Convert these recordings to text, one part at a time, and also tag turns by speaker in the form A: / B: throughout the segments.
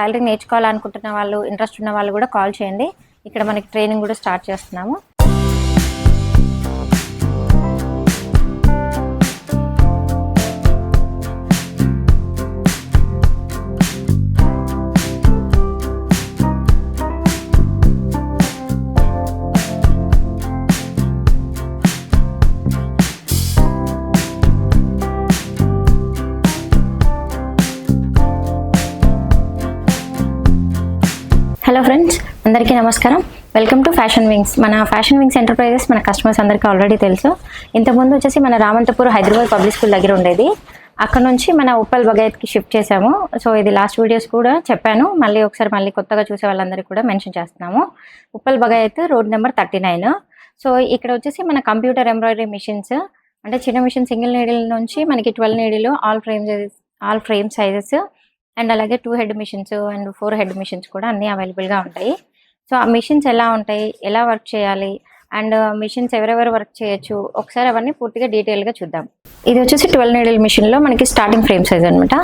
A: Tailoring నేర్చుకోవాలనుకుంటున్న వాళ్ళు interest ఉన్న వాళ్ళు కూడా కాల్ చేయండి. ఇక్కడ మనకి ట్రైనింగ్ కూడా స్టార్ట్ చేస్తున్నాము. హలో ఫ్రెండ్స్ అందరికీ నమస్కారం. వెల్కమ్ టు ఫ్యాషన్ వింగ్స్ మన ఫ్యాషన్ వింగ్స్ ఎంటర్ప్రైజెస్ మన కస్టమర్స్ అందరికీ ఆల్రెడీ తెలుసు. ఇంతకుముందు వచ్చేసి మన రామంతపూర్ హైదరాబాద్ పబ్లిక్ స్కూల్ దగ్గర ఉండేది. అక్కడ నుంచి మన ఉప్పల్ బగైత్కి షిఫ్ట్ చేసాము సో ఇది లాస్ట్ వీడియోస్ కూడా చెప్పాను. మళ్ళీ ఒకసారి మళ్ళీ కొత్తగా చూసే వాళ్ళందరికీ కూడా మెన్షన్ చేస్తున్నాము. Uppal Bagayath road number thirty nine so ఇక్కడ వచ్చేసి మన కంప్యూటర్ ఎంబ్రాయిడరీ మిషన్స్ అంటే చిన్న మిషన్ సింగిల్ నీడిల్ నుంచి మనకి twelve needle all frame all frame sizes and అలాగే two head machines and four head machines కూడా అన్నీ అవైలబుల్గా ఉంటాయి. సో ఆ మిషన్స్ ఎలా ఉంటాయి? ఎలా వర్క్ చేయాలి? అండ్ మిషన్స్ ఎవరెవరు వర్క్ చేయొచ్చు ఒకసారి అవన్నీ పూర్తిగా డీటెయిల్గా చూద్దాం. ఇది వచ్చేసి ట్వెల్వ్ నీడిల్ మిషన్లో మనకి స్టార్టింగ్ ఫ్రేమ్ సైజ్ అనమాట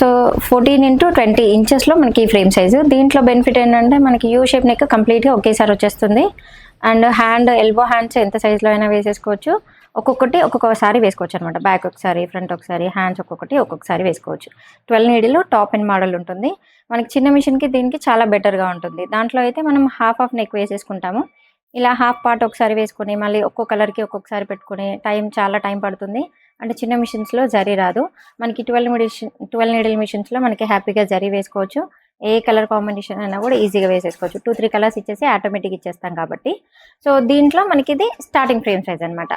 A: సో ఫోర్టీన్ ఇంటూ ట్వంటీ ఇంచెస్లో మనకి ఫ్రేమ్ సైజు. దీంట్లో బెనిఫిట్ ఏంటంటే మనకి యూ షేప్ నెక్ కంప్లీట్గా ఒకేసారి వచ్చేస్తుంది. అండ్ హ్యాండ్ ఎల్బో హ్యాండ్స్ ఎంత సైజులో అయినా వేసేసుకోవచ్చు. ఒక్కొక్కటి ఒక్కొక్కసారి వేసుకోవచ్చు అనమాట బ్యాక్ ఒకసారి ఫ్రంట్ ఒకసారి హ్యాండ్స్ ఒక్కొక్కటి ఒక్కొక్కసారి వేసుకోవచ్చు. ట్వెల్వ్ నీడిలో టాప్ అండ్ మోడల్ ఉంటుంది. మనకి చిన్న మిషన్కి దీనికి చాలా బెటర్గా ఉంటుంది. దాంట్లో అయితే మనం హాఫ్ ఆఫ్ నెక్ వేసేసుకుంటాము. ఇలా హాఫ్ పార్ట్ ఒకసారి వేసుకొని మళ్ళీ ఒక్కో కలర్కి ఒక్కొక్కసారి పెట్టుకుని టైం చాలా టైం పడుతుంది. అంటే చిన్న మిషన్స్లో జరీ రాదు. మనకి ట్వెల్వ్ మిషన్ ట్వెల్వ్ నీడిల్ మిషన్స్లో మనకి హ్యాపీగా జరీ వేసుకోవచ్చు. ఏ కలర్ కాంబినేషన్ అయినా కూడా ఈజీగా వేసేసుకోవచ్చు. టూ త్రీ కలర్స్ ఇచ్చేసి ఆటోమేటిక్ ఇచ్చేస్తాం కాబట్టి. సో దీంట్లో మనకి ఇది స్టార్టింగ్ ఫ్రేమ్ సైజ్ అనమాట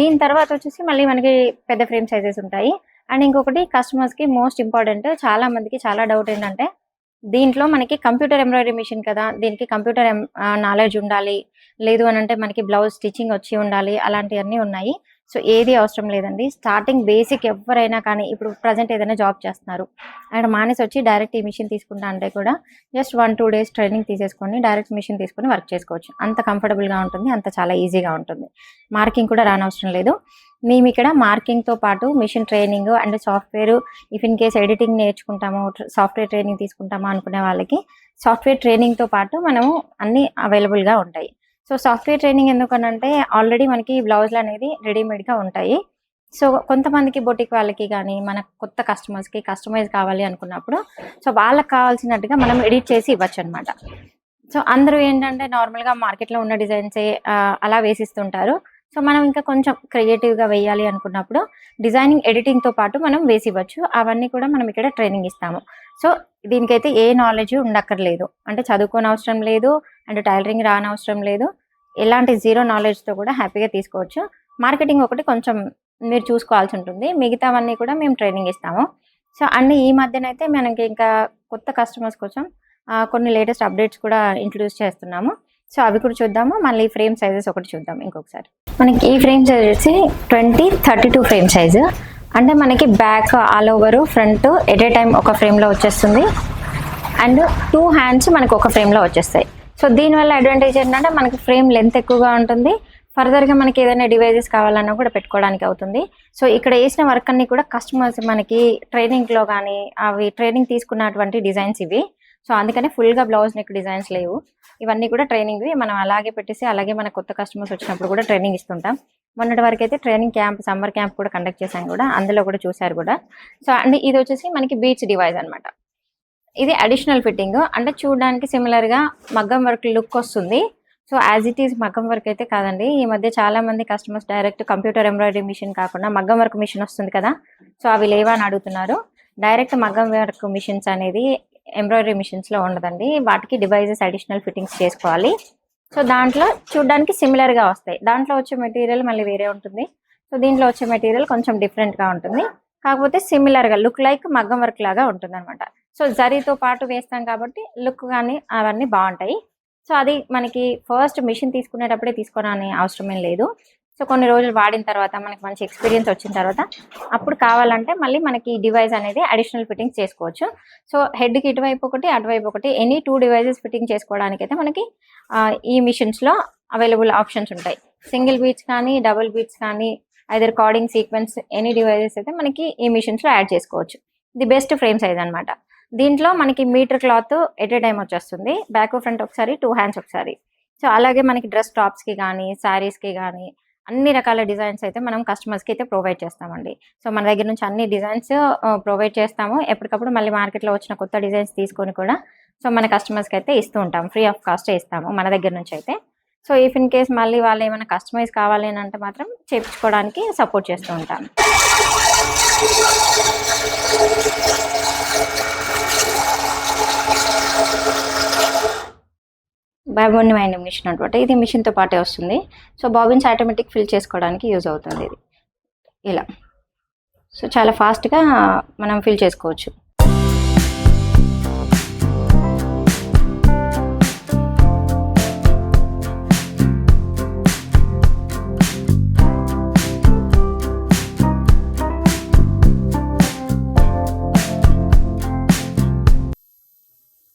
A: దీని తర్వాత వచ్చేసి మళ్ళీ మనకి పెద్ద ఫ్రేమ్ సైజెస్ ఉంటాయి. అండ్ ఇంకొకటి కస్టమర్స్కి మోస్ట్ ఇంపార్టెంట్ చాలా మందికి చాలా డౌట్ ఏంటంటే దీంట్లో మనకి కంప్యూటర్ ఎంబ్రాయిడరీ మిషన్ కదా దీనికి కంప్యూటర్ నాలెడ్జ్ ఉండాలి. లేదు అని అంటే మనకి బ్లౌజ్ స్టిచ్చింగ్ వచ్చి ఉండాలి అలాంటివన్నీ ఉన్నాయి. సో ఏది అవసరం లేదండి. స్టార్టింగ్ బేసిక్ ఎవరైనా కానీ ఇప్పుడు ప్రజెంట్ ఏదైనా జాబ్ చేస్తున్నారు. అండ్ మానేసి వచ్చి డైరెక్ట్ ఈ మిషన్ తీసుకుంటా అంటే కూడా just one two days training తీసేసుకొని డైరెక్ట్ మిషన్ తీసుకొని వర్క్ చేసుకోవచ్చు. అంత కంఫర్టబుల్గా ఉంటుంది అంత చాలా ఈజీగా ఉంటుంది. మార్కింగ్ కూడా రానవసరం లేదు. మేము ఇక్కడ మార్కింగ్తో పాటు machine training and software if in case editing నేర్చుకుంటాము సాఫ్ట్వేర్ ట్రైనింగ్ తీసుకుంటాము అనుకునే వాళ్ళకి సాఫ్ట్వేర్ ట్రైనింగ్తో పాటు మనము అన్నీ అవైలబుల్గా ఉంటాయి. సో సాఫ్ట్వేర్ ట్రైనింగ్ ఎందుకనంటే ఆల్రెడీ మనకి బ్లౌజ్లు అనేది రెడీమేడ్గా ఉంటాయి. సో కొంతమందికి బొటిక్ వాళ్ళకి కానీ మన కొత్త కస్టమర్స్కి కస్టమైజ్ కావాలి అనుకున్నప్పుడు సో వాళ్ళకి కావాల్సినట్టుగా మనం ఎడిట్ చేసి ఇవ్వచ్చు అనమాట సో అందరూ ఏంటంటే నార్మల్గా మార్కెట్లో ఉన్న డిజైన్సే అలా వేసిస్తుంటారు. సో మనం ఇంకా కొంచెం క్రియేటివ్గా వేయాలి అనుకున్నప్పుడు డిజైనింగ్ ఎడిటింగ్తో పాటు మనం వేసి ఇవ్వచ్చు. అవన్నీ కూడా మనం ఇక్కడ ట్రైనింగ్ ఇస్తాము. సో దీనికైతే ఏ నాలెడ్జ్ ఉండక్కర్లేదు. అంటే చదువుకోని అవసరం లేదు అండ్ టైలరింగ్ రానవసరం లేదు. ఎలాంటి జీరో నాలెడ్జ్తో కూడా హ్యాపీగా తీసుకోవచ్చు. మార్కెటింగ్ ఒకటి కొంచెం మీరు చూసుకోవాల్సి ఉంటుంది. మిగతావన్నీ కూడా మేము ట్రైనింగ్ ఇస్తాము. సో అన్ని ఈ మధ్యనైతే మనకి ఇంకా కొత్త కస్టమర్స్ కోసం కొన్ని లేటెస్ట్ అప్డేట్స్ కూడా ఇంట్రడ్యూస్ చేస్తున్నాము. సో అవి కూడా చూద్దాము. మళ్ళీ ఫ్రేమ్ సైజెస్ ఒకటి చూద్దాం ఇంకొకసారి. మనకి ఈ ఫ్రేమ్ సైజ్ వచ్చి twenty thirty two frame size. అంటే మనకి back all over front at a time ఒక ఫ్రేమ్లో వచ్చేస్తుంది. అండ్ టూ హ్యాండ్స్ మనకు ఒక ఫ్రేమ్లో వచ్చేస్తాయి. సో దీనివల్ల అడ్వాంటేజ్ ఏంటంటే మనకి ఫ్రేమ్ లెంత్ ఎక్కువగా ఉంటుంది. ఫర్దర్గా మనకి ఏదైనా డివైజెస్ కావాలన్నా కూడా పెట్టుకోవడానికి అవుతుంది. సో ఇక్కడ వేసిన వర్క్ అన్ని కూడా కస్టమర్స్ మనకి ట్రైనింగ్లో కానీ అవి ట్రైనింగ్ తీసుకున్నటువంటి డిజైన్స్ ఇవి. సో అందుకనే ఫుల్గా బ్లౌజ్ నెక్ డిజైన్స్ లేవు. ఇవన్నీ కూడా ట్రైనింగ్వి మనం అలాగే పెట్టేసి అలాగే మన కొత్త కస్టమర్స్ వచ్చినప్పుడు కూడా ట్రైనింగ్ ఇస్తుంటాం. మొన్నటి వరకు అయితే ట్రైనింగ్ క్యాంప్ సమ్మర్ క్యాంప్ కూడా కండక్ట్ చేశాం కూడా అందులో కూడా చూశారు కూడా. సో అండ్ ఇది వచ్చేసి మనకి బీచ్ డివైస్ అనమాట ఇది అడిషనల్ ఫిట్టింగ్ అంటే చూడడానికి సిమిలర్గా మగ్గం వర్క్ లుక్ వస్తుంది. సో యాజ్ ఇట్ ఈస్ మగ్గం వర్క్ అయితే కాదండి. ఈ మధ్య చాలా మంది customers direct computer embroidery machine కాకుండా మగ్గం వర్క్ మిషన్ వస్తుంది కదా. సో అవి లేవా అని అడుగుతున్నారు. డైరెక్ట్ మగ్గం వర్క్ మిషన్స్ అనేది ఎంబ్రాయిడరీ మిషన్స్లో ఉండదండి. వాటికి డివైజెస్ అడిషనల్ ఫిట్టింగ్స్ చేసుకోవాలి. సో దాంట్లో చూడడానికి సిమిలర్గా వస్తాయి. దాంట్లో వచ్చే మెటీరియల్ మళ్ళీ వేరే ఉంటుంది. సో దీంట్లో వచ్చే మెటీరియల్ కొంచెం డిఫరెంట్గా ఉంటుంది. కాకపోతే సిమిలర్గా లుక్ లైక్ మగ్గం వర్క్ లాగా ఉంటుంది అనమాట సో జరీతో పాటు వేస్తాం కాబట్టి లుక్ కానీ అవన్నీ బాగుంటాయి. సో అది మనకి ఫస్ట్ మిషన్ తీసుకునేటప్పుడే తీసుకోవాలని అవసరం ఏం లేదు. సో కొన్ని రోజులు వాడిన తర్వాత మనకి మంచి ఎక్స్పీరియన్స్ వచ్చిన తర్వాత అప్పుడు కావాలంటే మళ్ళీ మనకి డివైస్ అనేది అడిషనల్ ఫిట్టింగ్ చేసుకోవచ్చు. సో హెడ్కి ఇటువైపు ఒకటి అటువైపు ఒకటి ఎనీ టూ డివైజెస్ ఫిట్టింగ్ చేసుకోవడానికి అయితే మనకి ఈ మిషన్స్లో అవైలబుల్ ఆప్షన్స్ ఉంటాయి. సింగిల్ బీట్స్ కానీ డబుల్ బీట్స్ కానీ either recording sequence any devices అయితే మనకి ఈ మిషన్స్లో యాడ్ చేసుకోవచ్చు. ది బెస్ట్ ఫ్రేమ్ సైజ్ అనమాట దీంట్లో మనకి metre cloth at a time వచ్చేస్తుంది. బ్యాక్ ఫ్రంట్ ఒకసారి టూ హ్యాండ్స్ ఒకసారి. సో అలాగే మనకి డ్రెస్ టాప్స్కి కానీ శారీస్కి కానీ అన్ని రకాల డిజైన్స్ అయితే మనం కస్టమర్స్కి అయితే ప్రొవైడ్ చేస్తామండి. సో మన దగ్గర నుంచి అన్ని డిజైన్స్ ప్రొవైడ్ చేస్తాము. ఎప్పటికప్పుడు మళ్ళీ మార్కెట్లో వచ్చిన కొత్త డిజైన్స్ తీసుకొని కూడా సో మన కస్టమర్స్కి అయితే ఇస్తూ ఉంటాం. ఫ్రీ ఆఫ్ కాస్ట్ ఇస్తాము మన దగ్గర నుంచి అయితే. సో ఇఫ్ ఇన్ కేస్ మళ్ళీ వాళ్ళు ఏమైనా కస్టమైజ్ కావాలి అని అంటే మాత్రం చేయించుకోవడానికి సపోర్ట్ చేస్తూ ఉంటాం. బాబోని వైండింగ్ మిషన్ అనమాట ఇది మిషన్తో పాటే వస్తుంది. సో బాబిన్స్ ఆటోమేటిక్ ఫిల్ చేసుకోవడానికి యూజ్ అవుతుంది ఇది. ఇలా. సో చాలా ఫాస్ట్గా మనం ఫిల్ చేసుకోవచ్చు.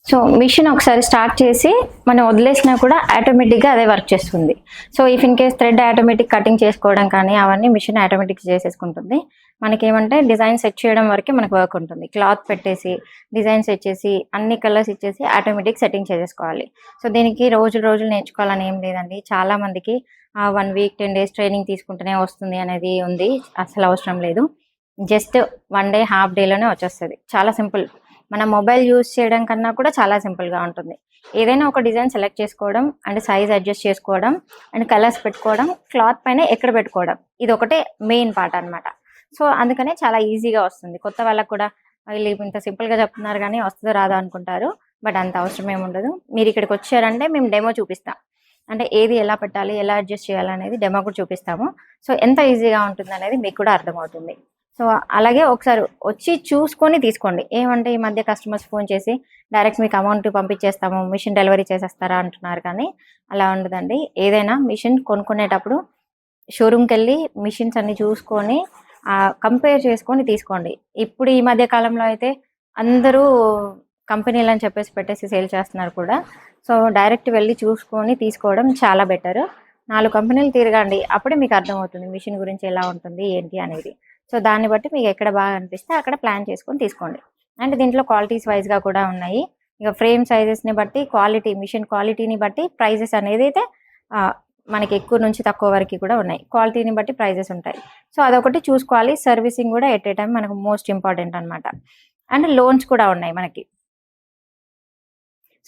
A: సో మిషన్ ఒకసారి స్టార్ట్ చేసి మనం వదిలేసినా కూడా ఆటోమేటిక్గా అదే వర్క్ చేస్తుంది. So if in case thread automatic cutting చేసుకోవడం కానీ అవన్నీ మిషన్ ఆటోమేటిక్ చేసేసుకుంటుంది. మనకేమంటే డిజైన్ సెట్ చేయడం వరకే మనకు వర్క్ ఉంటుంది. క్లాత్ పెట్టేసి డిజైన్ సెట్ చేసి అన్ని కలర్స్ ఇచ్చేసి ఆటోమేటిక్ సెట్టింగ్ చేసేసుకోవాలి. సో దీనికి రోజు రోజులు నేర్చుకోవాలని ఏం లేదండి. చాలామందికి one week ten days training తీసుకుంటేనే వస్తుంది అనేది ఉంది. అసలు అవసరం లేదు. జస్ట్ వన్ డే హాఫ్ డేలోనే వచ్చేస్తుంది. చాలా సింపుల్ మన మొబైల్ యూస్ చేయడం కన్నా కూడా చాలా సింపుల్గా ఉంటుంది. ఏదైనా ఒక డిజైన్ సెలెక్ట్ చేసుకోవడం అండ్ సైజ్ అడ్జస్ట్ చేసుకోవడం అండ్ కలర్స్ పెట్టుకోవడం క్లాత్ పైన ఎక్కడ పెట్టుకోవడం ఇది ఒకటే మెయిన్ పార్ట్ అన్నమాట. సో అందుకనే చాలా ఈజీగా వస్తుంది. కొత్త వాళ్ళకు కూడా వీళ్ళు ఇంత సింపుల్గా చెప్తున్నారు కానీ వస్తుందో రాదో అనుకుంటారు. బట్ అంత అవసరం ఏమి ఉండదు. మీరు ఇక్కడికి వచ్చారంటే మేము డెమో చూపిస్తాం. అంటే ఏది ఎలా పెట్టాలి ఎలా అడ్జస్ట్ చేయాలి అనేది డెమో కూడా చూపిస్తాము. సో ఎంత ఈజీగా ఉంటుంది అనేది మీకు కూడా అర్థమవుతుంది. సో అలాగే ఒకసారి వచ్చి చూసుకొని తీసుకోండి. ఏమంటే ఈ మధ్య కస్టమర్స్ ఫోన్ చేసి డైరెక్ట్ మీకు అమౌంట్ పంపించేస్తాము మిషన్ డెలివరీ చేసేస్తారా అంటున్నారు కానీ అలా ఉండదండి. ఏదైనా మిషన్ కొనుక్కునేటప్పుడు షోరూమ్కి వెళ్ళి మిషన్స్ అన్ని చూసుకొని కంపేర్ చేసుకొని తీసుకోండి. ఇప్పుడు ఈ మధ్య కాలంలో అయితే అందరూ కంపెనీలు అని చెప్పేసి పెట్టేసి సేల్ చేస్తున్నారు కూడా. సో డైరెక్ట్ వెళ్ళి చూసుకొని తీసుకోవడం చాలా బెటర్ నాలుగు కంపెనీలు తిరగండి. అప్పుడే మీకు అర్థమవుతుంది మిషన్ గురించి ఎలా ఉంటుంది ఏంటి అనేది. సో దాన్ని బట్టి మీకు ఎక్కడ బాగా అనిపిస్తే అక్కడ ప్లాన్ చేసుకొని తీసుకోండి. అండ్ దీంట్లో క్వాలిటీస్ వైజ్గా కూడా ఉన్నాయి. ఇక ఫ్రేమ్ సైజెస్ని బట్టి క్వాలిటీ మిషన్ క్వాలిటీని బట్టి ప్రైజెస్ అనేది అయితే మనకి ఎక్కువ నుంచి తక్కువ వరకు కూడా ఉన్నాయి. క్వాలిటీని బట్టి ప్రైజెస్ ఉంటాయి. సో అదొకటి చూసుకోవాలి. సర్వీసింగ్ కూడా ఎట్ ఏ టైం మనకు మోస్ట్ ఇంపార్టెంట్ అనమాట అండ్ లోన్స్ కూడా ఉన్నాయి మనకి.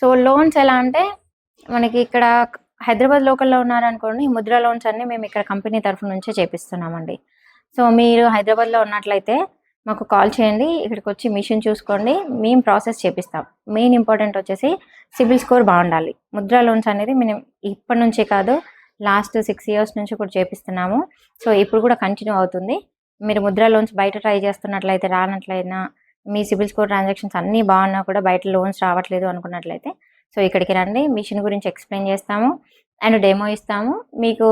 A: సో లోన్స్ ఎలా అంటే మనకి ఇక్కడ హైదరాబాద్ లోకల్లో ఉన్నారనుకోండి ముద్ర లోన్స్ అన్ని మేము ఇక్కడ కంపెనీ తరఫు నుంచే చేపిస్తున్నామండి. సో మీరు హైదరాబాద్లో ఉన్నట్లయితే మాకు కాల్ చేయండి ఇక్కడికి వచ్చి మిషన్ చూసుకోండి మేము ప్రాసెస్ చేపిస్తాం. మెయిన్ ఇంపార్టెంట్ వచ్చేసి సిబిల్ స్కోర్ బాగుండాలి. ముద్ర లోన్స్ అనేది మేము ఇప్పటి నుంచే కాదు లాస్ట్ సిక్స్ ఇయర్స్ నుంచి కూడా చేపిస్తున్నాము. సో ఇప్పుడు కూడా కంటిన్యూ అవుతుంది. మీరు ముద్ర లోన్స్ బయట ట్రై చేస్తున్నట్లయితే రానట్లయినా మీ సిబిల్ స్కోర్ ట్రాన్సాక్షన్స్ అన్నీ బాగున్నా కూడా బయట లోన్స్ రావట్లేదు అనుకున్నట్లయితే సో ఇక్కడికి రండి. మిషన్ గురించి ఎక్స్ప్లెయిన్ చేస్తాము. అండ్ డెమో ఇస్తాము. మీకు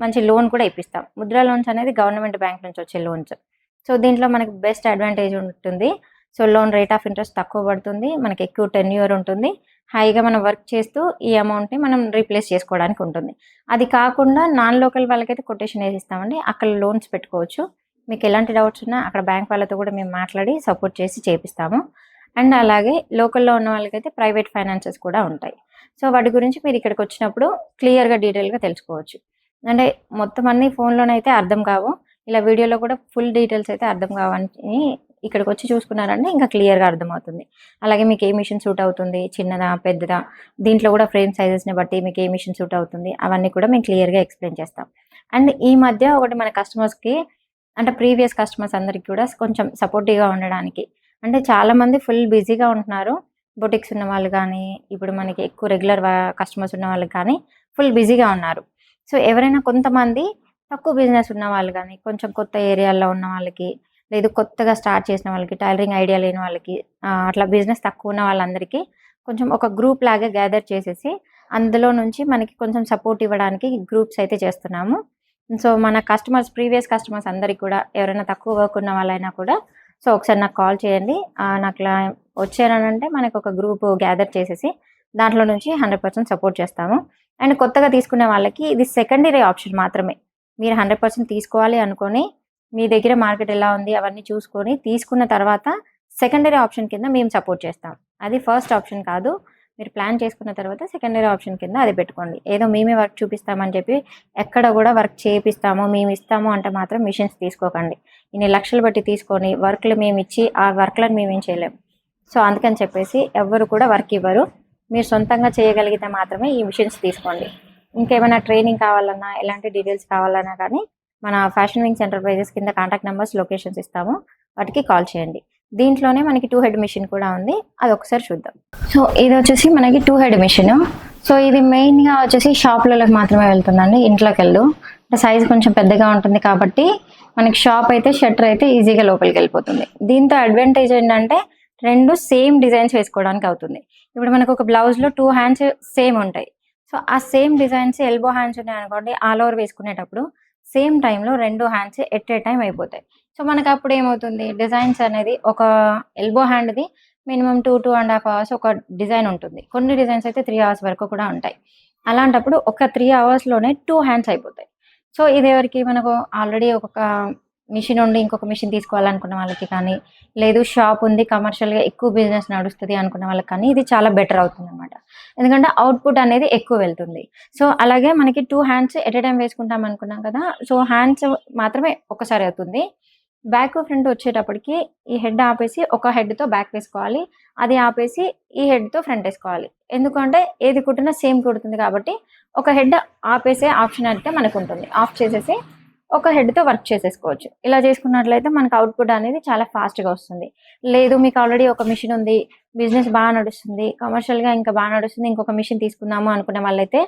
A: మంచి లోన్ కూడా ఇప్పిస్తాం. ముద్రా లోన్స్ అనేది గవర్నమెంట్ బ్యాంక్ నుంచి వచ్చే లోన్స్. సో దీంట్లో మనకి బెస్ట్ అడ్వాంటేజ్ ఉంటుంది. So loan rate of interest తక్కువ పడుతుంది. మనకి ఎక్కువ టెన్ ఇయర్ ఉంటుంది. హైగా మనం వర్క్ చేస్తూ ఈ అమౌంట్ని మనం రీప్లేస్ చేసుకోవడానికి ఉంటుంది. అది కాకుండా నాన్ లోకల్ వాళ్ళకైతే కొటేషన్ వేసి ఇస్తామండి అక్కడ లోన్స్ పెట్టుకోవచ్చు. మీకు ఎలాంటి డౌట్స్ ఉన్నా అక్కడ బ్యాంక్ వాళ్ళతో కూడా మేము మాట్లాడి సపోర్ట్ చేసి చేపిస్తాము. అండ్ అలాగే లోకల్లో ఉన్న వాళ్ళకైతే ప్రైవేట్ ఫైనాన్సెస్ కూడా ఉంటాయి. సో వాటి గురించి మీరు ఇక్కడికి వచ్చినప్పుడు క్లియర్గా డీటెయిల్గా తెలుసుకోవచ్చు. అంటే మొత్తం అన్ని ఫోన్లోనైతే అర్థం కావు. ఇలా వీడియోలో కూడా ఫుల్ డీటెయిల్స్ అయితే అర్థం కావని ఇక్కడికి వచ్చి చూసుకున్నారంటే ఇంకా క్లియర్గా అర్థమవుతుంది. అలాగే మీకు ఏ మిషన్ సూట్ అవుతుంది? చిన్నదా? పెద్దదా? దీంట్లో కూడా ఫ్రేమ్ సైజెస్ని బట్టి మీకు ఏ మిషన్ సూట్ అవుతుంది? అవన్నీ కూడా మేము క్లియర్గా ఎక్స్ప్లెయిన్ చేస్తాం. అండ్ ఈ మధ్య ఒకటి మన కస్టమర్స్కి అంటే ప్రీవియస్ కస్టమర్స్ అందరికి కూడా కొంచెం సపోర్టివ్గా ఉండడానికి. అంటే చాలామంది ఫుల్ బిజీగా ఉంటున్నారు. బొటిక్స్ ఉన్న వాళ్ళు కానీ ఇప్పుడు మనకి ఎక్కువ రెగ్యులర్ కస్టమర్స్ ఉన్న వాళ్ళు కానీ ఫుల్ బిజీగా ఉన్నారు. సో ఎవరైనా కొంతమంది తక్కువ బిజినెస్ ఉన్న వాళ్ళు కానీ కొంచెం కొత్త ఏరియాల్లో ఉన్న వాళ్ళకి లేదు కొత్తగా స్టార్ట్ చేసిన వాళ్ళకి టైలరింగ్ ఐడియా లేని వాళ్ళకి అట్లా బిజినెస్ తక్కువ ఉన్న వాళ్ళందరికీ కొంచెం ఒక గ్రూప్ లాగా గ్యాదర్ చేసేసి అందులో నుంచి మనకి కొంచెం సపోర్ట్ ఇవ్వడానికి గ్రూప్స్ అయితే చేస్తున్నాము. సో మన కస్టమర్స్ ప్రీవియస్ కస్టమర్స్ అందరికి కూడా ఎవరైనా తక్కువ వర్క్ ఉన్న వాళ్ళైనా కూడా సో ఒకసారి నాకు కాల్ చేయండి. నాకు ఇలా వచ్చారనంటే మనకు ఒక గ్రూప్ గ్యాదర్ చేసేసి దాంట్లో నుంచి హండ్రెడ్ పర్సెంట్ సపోర్ట్ చేస్తాము. అండ్ కొత్తగా తీసుకునే వాళ్ళకి ఇది సెకండరీ ఆప్షన్ మాత్రమే. మీరు హండ్రెడ్ పర్సెంట్ తీసుకోవాలి అనుకొని మీ దగ్గర మార్కెట్ ఎలా ఉంది అవన్నీ చూసుకొని తీసుకున్న తర్వాత సెకండరీ ఆప్షన్ కింద మేము సపోర్ట్ చేస్తాం. అది ఫస్ట్ ఆప్షన్ కాదు. మీరు ప్లాన్ చేసుకున్న తర్వాత సెకండరీ ఆప్షన్ కింద అది పెట్టుకోండి. ఏదో మేమే వర్క్ చూపిస్తామని చెప్పి ఎక్కడ కూడా వర్క్ చేపిస్తాము మేము ఇస్తాము అంటే మాత్రం మిషన్స్ తీసుకోకండి. ఇన్ని లక్షలు బట్టి తీసుకొని వర్క్లు మేము ఇచ్చి ఆ వర్క్లను మేమేం చేయలేము సో అందుకని చెప్పేసి ఎవరు కూడా వర్క్ ఇవ్వరు. మీరు సొంతంగా చేయగలిగితే మాత్రమే ఈ మిషన్స్ తీసుకోండి. ఇంకేమైనా ట్రైనింగ్ కావాలన్నా ఎలాంటి డీటెయిల్స్ కావాలన్నా కానీ మన ఫ్యాషన్ వింగ్స్ ఎంటర్ప్రైజెస్ కింద కాంటాక్ట్ నెంబర్స్ లొకేషన్స్ ఇస్తాము. వాటికి కాల్ చేయండి. దీంట్లోనే మనకి టూ హెడ్ మిషన్ కూడా ఉంది. అది ఒకసారి చూద్దాం. సో ఇది వచ్చేసి మనకి టూ హెడ్ మిషన్ సో ఇది మెయిన్గా వచ్చేసి షాప్లలోకి మాత్రమే వెళ్తుందండి. ఇంట్లోకి వెళ్ళు. అంటే సైజ్ కొంచెం పెద్దగా ఉంటుంది కాబట్టి మనకి షాప్ అయితే షట్టర్ అయితే ఈజీగా లోపలికి వెళ్ళిపోతుంది. దీంతో అడ్వాంటేజ్ ఏంటంటే రెండు సేమ్ డిజైన్స్ వేసుకోవడానికి అవుతుంది. ఇప్పుడు మనకు ఒక బ్లౌజ్లో టూ హ్యాండ్స్ సేమ్ ఉంటాయి. సో ఆ సేమ్ డిజైన్స్ ఎల్బో హ్యాండ్స్ ఉన్నాయి అనుకోండి ఆల్ ఓవర్ వేసుకునేటప్పుడు సేమ్ టైంలో రెండు హ్యాండ్స్ ఎట్ ఏ టైం అయిపోతాయి. సో మనకు అప్పుడు ఏమవుతుంది? డిజైన్స్ అనేది ఒక elbow హ్యాండ్ది minimum two two and half hours ఒక డిజైన్ ఉంటుంది. కొన్ని డిజైన్స్ అయితే త్రీ అవర్స్ వరకు కూడా ఉంటాయి. అలాంటప్పుడు ఒక త్రీ అవర్స్లోనే టూ హ్యాండ్స్ అయిపోతాయి. సో ఇది ఎవరికి? మనకు ఆల్రెడీ ఒక మిషన్ ఉండి ఇంకొక మిషన్ తీసుకోవాలనుకున్న వాళ్ళకి కానీ లేదు షాప్ ఉంది కమర్షియల్గా ఎక్కువ బిజినెస్ నడుస్తుంది అనుకున్న వాళ్ళకి కానీ ఇది చాలా బెటర్ అవుతుంది అనమాట ఎందుకంటే అవుట్పుట్ అనేది ఎక్కువ వెళ్తుంది. సో అలాగే మనకి టూ హ్యాండ్స్ ఎట్ టైం వేసుకుంటాం అనుకున్నాం కదా సో హ్యాండ్స్ మాత్రమే ఒకసారి అవుతుంది. బ్యాక్ ఫ్రంట్ వచ్చేటప్పటికి ఈ హెడ్ ఆపేసి ఒక హెడ్తో బ్యాక్ వేసుకోవాలి. అది ఆపేసి ఈ హెడ్తో ఫ్రంట్ వేసుకోవాలి. ఎందుకంటే ఏది కుట్టినా సేమ్ కుడుతుంది కాబట్టి ఒక హెడ్ ఆపేసే ఆప్షన్ అయితే మనకు ఉంటుంది. ఆఫ్ చేసేసి ఒక హెడ్తో వర్క్ చేసేసుకోవచ్చు. ఇలా చేసుకున్నట్లయితే మనకు అవుట్పుట్ అనేది చాలా ఫాస్ట్గా వస్తుంది. లేదు మీకు ఆల్రెడీ ఒక మిషన్ ఉంది బిజినెస్ బాగా నడుస్తుంది కమర్షియల్గా ఇంకా బాగా నడుస్తుంది ఇంకొక మిషన్ తీసుకుందాము అనుకునే వాళ్ళైతే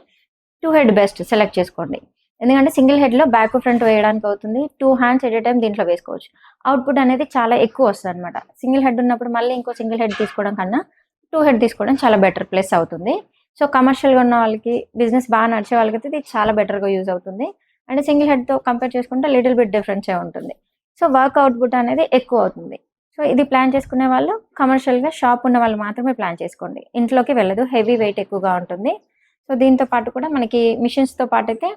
A: టూ హెడ్ బెస్ట్ సెలెక్ట్ చేసుకోండి. ఎందుకంటే సింగిల్ హెడ్లో బ్యాక్ ఫ్రంట్ వేయడానికి అవుతుంది టూ హ్యాండ్స్ ఎట్ టైం దీంట్లో వేసుకోవచ్చు. అవుట్పుట్ అనేది చాలా ఎక్కువ వస్తుంది అనమాట సింగిల్ హెడ్ ఉన్నప్పుడు మళ్ళీ ఇంకో సింగిల్ హెడ్ తీసుకోవడం కన్నా టూ హెడ్ తీసుకోవడం చాలా బెటర్ ప్లస్ అవుతుంది. సో కమర్షియల్గా ఉన్న వాళ్ళకి బిజినెస్ బాగా నడిచే వాళ్ళకి అయితే ఇది చాలా బెటర్గా యూజ్ అవుతుంది. అండ్ సింగిల్ హెడ్తో కంపేర్ చేసుకుంటే లిటిల్ బిట్ డిఫరెన్సే ఉంటుంది. సో వర్క్ అవుట్పుట్ అనేది ఎక్కువ అవుతుంది. సో ఇది ప్లాన్ చేసుకునే వాళ్ళు కమర్షియల్గా షాప్ ఉన్న వాళ్ళు మాత్రమే ప్లాన్ చేసుకోండి. ఇంట్లోకి వెళ్ళదు హెవీ వెయిట్ ఎక్కువగా ఉంటుంది. సో దీంతో పాటు కూడా మనకి మిషన్స్తో పాటు అయితే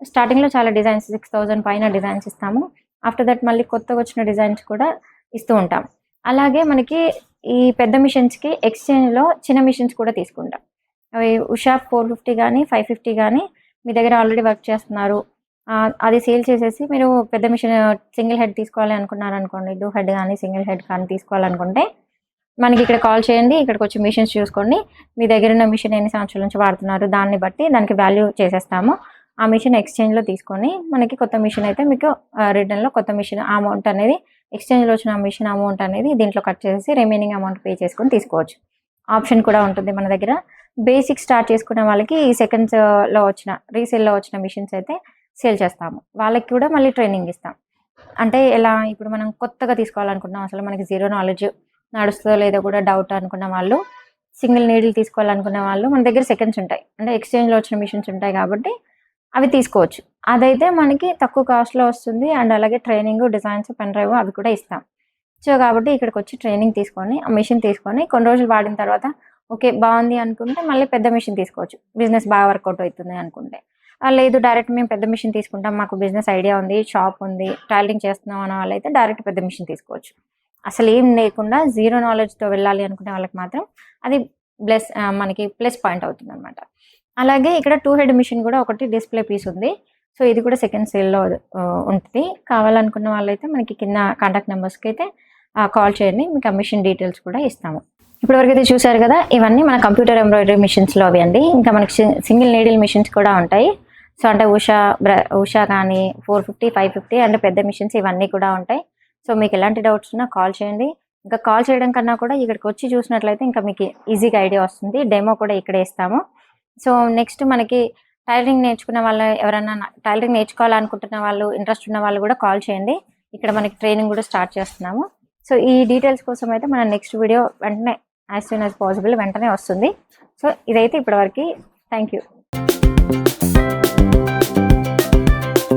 A: స్టార్టింగ్లో చాలా డిజైన్స్ సిక్స్ థౌజండ్ పైన డిజైన్స్ ఇస్తాము. ఆఫ్టర్ దట్ మళ్ళీ కొత్తగా వచ్చిన డిజైన్స్ కూడా ఇస్తూ ఉంటాం. అలాగే మనకి ఈ పెద్ద మిషన్స్కి ఎక్స్చేంజ్లో చిన్న మిషన్స్ కూడా తీసుకుంటాం. అవి ఉషా ఫోర్ ఫిఫ్టీ కానీ ఫైవ్ ఫిఫ్టీ కానీ మీ దగ్గర ఆల్రెడీ వర్క్ చేస్తున్నారు. అది సేల్ చేసేసి మీరు పెద్ద మిషన్ సింగిల్ హెడ్ తీసుకోవాలి అనుకున్నారు అనుకోండి డూ హెడ్ కానీ సింగిల్ హెడ్ కానీ తీసుకోవాలనుకుంటే మనకి ఇక్కడ కాల్ చేయండి ఇక్కడికి వచ్చి మిషన్స్ చూసుకోండి. మీ దగ్గర ఉన్న మిషన్ ఎన్ని సంవత్సరాల నుంచి వాడుతున్నారు దాన్ని బట్టి దానికి వాల్యూ చేసేస్తాము. ఆ మిషన్ ఎక్స్చేంజ్లో తీసుకొని మనకి కొత్త మిషన్ అయితే మీకు రిటర్న్లో కొత్త మిషన్ అమౌంట్ అనేది ఎక్స్చేంజ్లో వచ్చిన మిషన్ అమౌంట్ అనేది దీంట్లో కట్ చేసి రిమైనింగ్ అమౌంట్ పే చేసుకొని తీసుకోవచ్చు. ఆప్షన్ కూడా ఉంటుంది మన దగ్గర. బేసిక్ స్టార్ట్ చేసుకునే వాళ్ళకి ఈ సెకండ్స్లో వచ్చిన రీసేల్లో వచ్చిన మిషన్స్ అయితే సేల్ చేస్తాము. వాళ్ళకి కూడా మళ్ళీ ట్రైనింగ్ ఇస్తాం. అంటే ఎలా ఇప్పుడు మనం కొత్తగా తీసుకోవాలనుకుంటున్నాం. అసలు మనకి జీరో నాలెడ్జ్ నడుస్తుందో లేదో కూడా డౌట్ అనుకున్న వాళ్ళు సింగిల్ నీడిల్ తీసుకోవాలనుకునే వాళ్ళు మన దగ్గర సెకండ్స్ ఉంటాయి. అంటే ఎక్స్చేంజ్లో వచ్చిన మిషన్స్ ఉంటాయి కాబట్టి అవి తీసుకోవచ్చు. అదైతే మనకి తక్కువ కాస్ట్లో వస్తుంది అండ్ అలాగే ట్రైనింగ్ డిజైన్స్ పెన్ డ్రైవ్ అవి కూడా ఇస్తాం. సో కాబట్టి ఇక్కడికి వచ్చి ట్రైనింగ్ తీసుకొని ఆ మిషన్ తీసుకొని కొన్ని రోజులు వాడిన తర్వాత ఓకే బాగుంది అనుకుంటే మళ్ళీ పెద్ద మిషన్ తీసుకోవచ్చు. బిజినెస్ బాగా వర్కౌట్ అవుతుంది అనుకుంటే. లేదు డైరెక్ట్ మేము పెద్ద మిషన్ తీసుకుంటాం మాకు బిజినెస్ ఐడియా ఉంది షాప్ ఉంది టైలరింగ్ చేస్తున్నాం అనే వాళ్ళైతే డైరెక్ట్ పెద్ద మిషన్ తీసుకోవచ్చు. అసలు ఏం లేకుండా జీరో నాలెడ్జ్తో వెళ్ళాలి అనుకునే వాళ్ళకి మాత్రం అది ప్లస్ మనకి ప్లస్ పాయింట్ అవుతుంది అనమాట అలాగే ఇక్కడ టూ హెడ్ మిషన్ కూడా ఒకటి డిస్ప్లే పీస్ ఉంది. సో ఇది కూడా సెకండ్ సేల్లో ఉంటుంది. కావాలనుకున్న వాళ్ళైతే మనకి కింద కాంటాక్ట్ నెంబర్స్కి అయితే కాల్ చేయండి మీకు ఆ మిషన్ డీటెయిల్స్ కూడా ఇస్తాము. ఇప్పటివరకు అయితే చూసారు కదా ఇవన్నీ మన కంప్యూటర్ ఎంబ్రాయిడరీ మిషన్స్లో అవి అండి. ఇంకా మనకి సింగిల్ నీడిల్ మిషన్స్ కూడా ఉంటాయి. సో అంటే ఉషా బ్ర ఉషా కానీ ఫోర్ ఫిఫ్టీ ఫైవ్ ఫిఫ్టీ అంటే పెద్ద మిషన్స్ ఇవన్నీ కూడా ఉంటాయి. సో మీకు ఎలాంటి డౌట్స్ ఉన్నా కాల్ చేయండి. ఇంకా కాల్ చేయడం కన్నా కూడా ఇక్కడికి వచ్చి చూసినట్లయితే ఇంకా మీకు ఈజీగా ఐడియా వస్తుంది. డెమో కూడా ఇక్కడే ఇస్తాము. సో నెక్స్ట్ మనకి టైలరింగ్ నేర్చుకున్న వాళ్ళు ఎవరైనా టైలరింగ్ నేర్చుకోవాలనుకుంటున్న వాళ్ళు ఇంట్రెస్ట్ ఉన్న వాళ్ళు కూడా కాల్ చేయండి. ఇక్కడ మనకి ట్రైనింగ్ కూడా స్టార్ట్ చేస్తున్నాము. సో ఈ డీటెయిల్స్ కోసం అయితే మన నెక్స్ట్ వీడియో వెంటనే యాజ్ సూన్ యాజ్ పాసిబుల్ వెంటనే వస్తుంది. సో ఇదైతే ఇప్పటివరకు. Thank you.